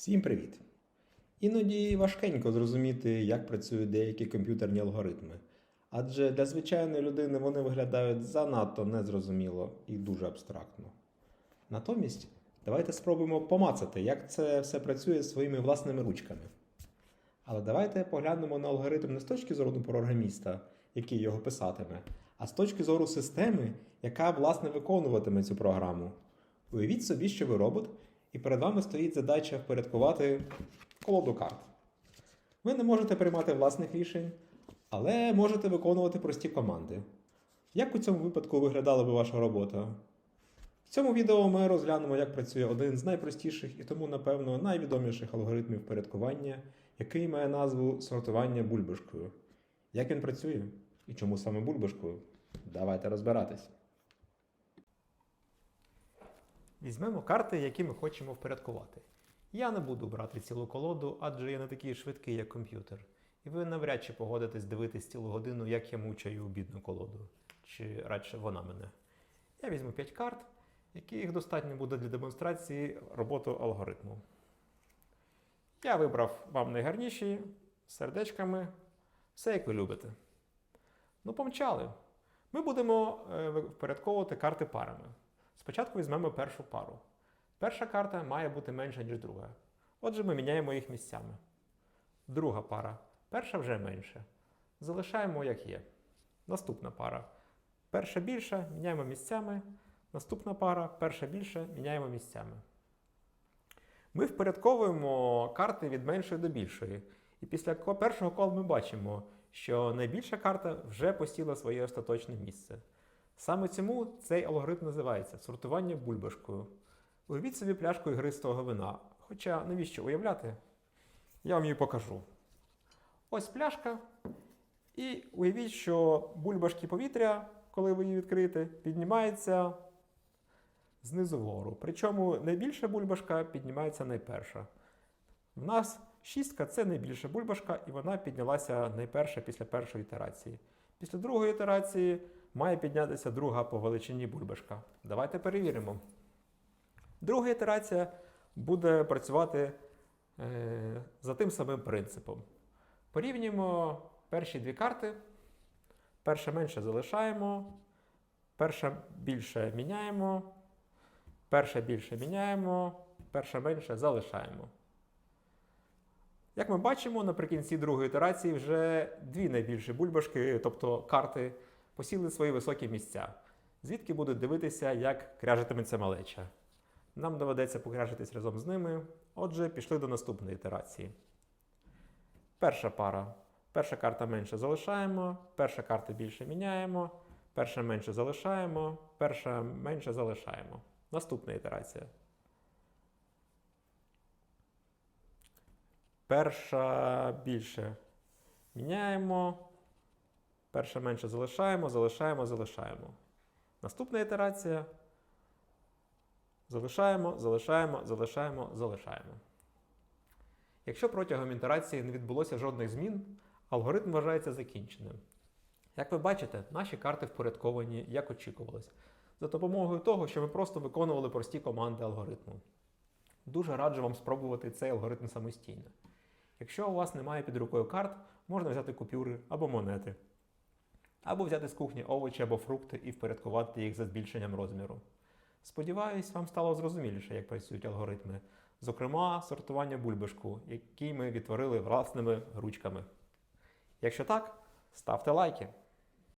Всім привіт! Іноді важкенько зрозуміти, як працюють деякі комп'ютерні алгоритми. Адже для звичайної людини вони виглядають занадто незрозуміло і дуже абстрактно. Натомість, давайте спробуємо помацати, як це все працює своїми власними ручками. Але давайте поглянемо на алгоритм не з точки зору програміста, який його писатиме, а з точки зору системи, яка власне виконуватиме цю програму. Уявіть собі, що ви робот, і перед вами стоїть задача впорядкувати колоду карт. Ви не можете приймати власних рішень, але можете виконувати прості команди. Як у цьому випадку виглядала би ваша робота? В цьому відео ми розглянемо, як працює один з найпростіших і тому, напевно, найвідоміших алгоритмів впорядкування, який має назву сортування бульбашкою. Як він працює і чому саме бульбашкою? Давайте розбиратись. Візьмемо карти, які ми хочемо впорядкувати. Я не буду брати цілу колоду, адже я не такий швидкий, як комп'ютер. І ви навряд чи погодитесь дивитись цілу годину, як я мучаю бідну колоду. Чи радше вона мене. Я візьму 5 карт, яких достатньо буде для демонстрації роботи алгоритму. Я вибрав вам найгарніші сердечками, все як ви любите. Ну, помчали. Ми будемо е, впорядковувати карти парами. Спочатку візьмемо першу пару. Перша карта має бути менша, ніж друга. Отже, ми міняємо їх місцями. Друга пара. Перша вже менша. Залишаємо як є. Наступна пара. Перша більша, міняємо місцями. Наступна пара, перша більша, міняємо місцями. Ми впорядковуємо карти від меншої до більшої. І після першого кола ми бачимо, що найбільша карта вже посіла своє остаточне місце. Саме цьому цей алгоритм називається сортування бульбашкою. Уявіть собі пляшку ігристого вина. Хоча навіщо уявляти? Я вам її покажу. Ось пляшка. І уявіть, що бульбашки повітря, коли ви її відкриєте, піднімаються знизу вгору. Причому найбільша бульбашка піднімається найперша. В нас шістка це найбільша бульбашка, і вона піднялася найперша після першої ітерації. Після другої ітерації має піднятися друга по величині бульбашка. Давайте перевіримо. Друга ітерація буде працювати е, за тим самим принципом. Порівнюємо перші дві карти. Перша менше залишаємо, перша більше міняємо, перша більше міняємо, перша менше залишаємо. Як ми бачимо, наприкінці другої ітерації вже дві найбільші бульбашки, тобто карти, посіли свої високі місця, звідки будуть дивитися, як кряжитиметься малеча. Нам доведеться покряжитись разом з ними. Отже, пішли до наступної ітерації. Перша пара. Перша карта менше залишаємо, перша карта більше міняємо, перша менше залишаємо, перша менше залишаємо. Наступна ітерація. Перша більше міняємо, перша менше залишаємо, залишаємо, залишаємо. Наступна ітерація. Залишаємо, залишаємо, залишаємо, залишаємо. Якщо протягом ітерації не відбулося жодних змін, алгоритм вважається закінченим. Як ви бачите, наші карти впорядковані, як очікувалось, за допомогою того, що ми просто виконували прості команди алгоритму. Дуже раджу вам спробувати цей алгоритм самостійно. Якщо у вас немає під рукою карт, можна взяти купюри або монети, або взяти з кухні овочі або фрукти і впорядкувати їх за збільшенням розміру. Сподіваюсь, вам стало зрозуміліше, як працюють алгоритми, зокрема, сортування бульбашку, який ми відтворили власними ручками. Якщо так, ставте лайки.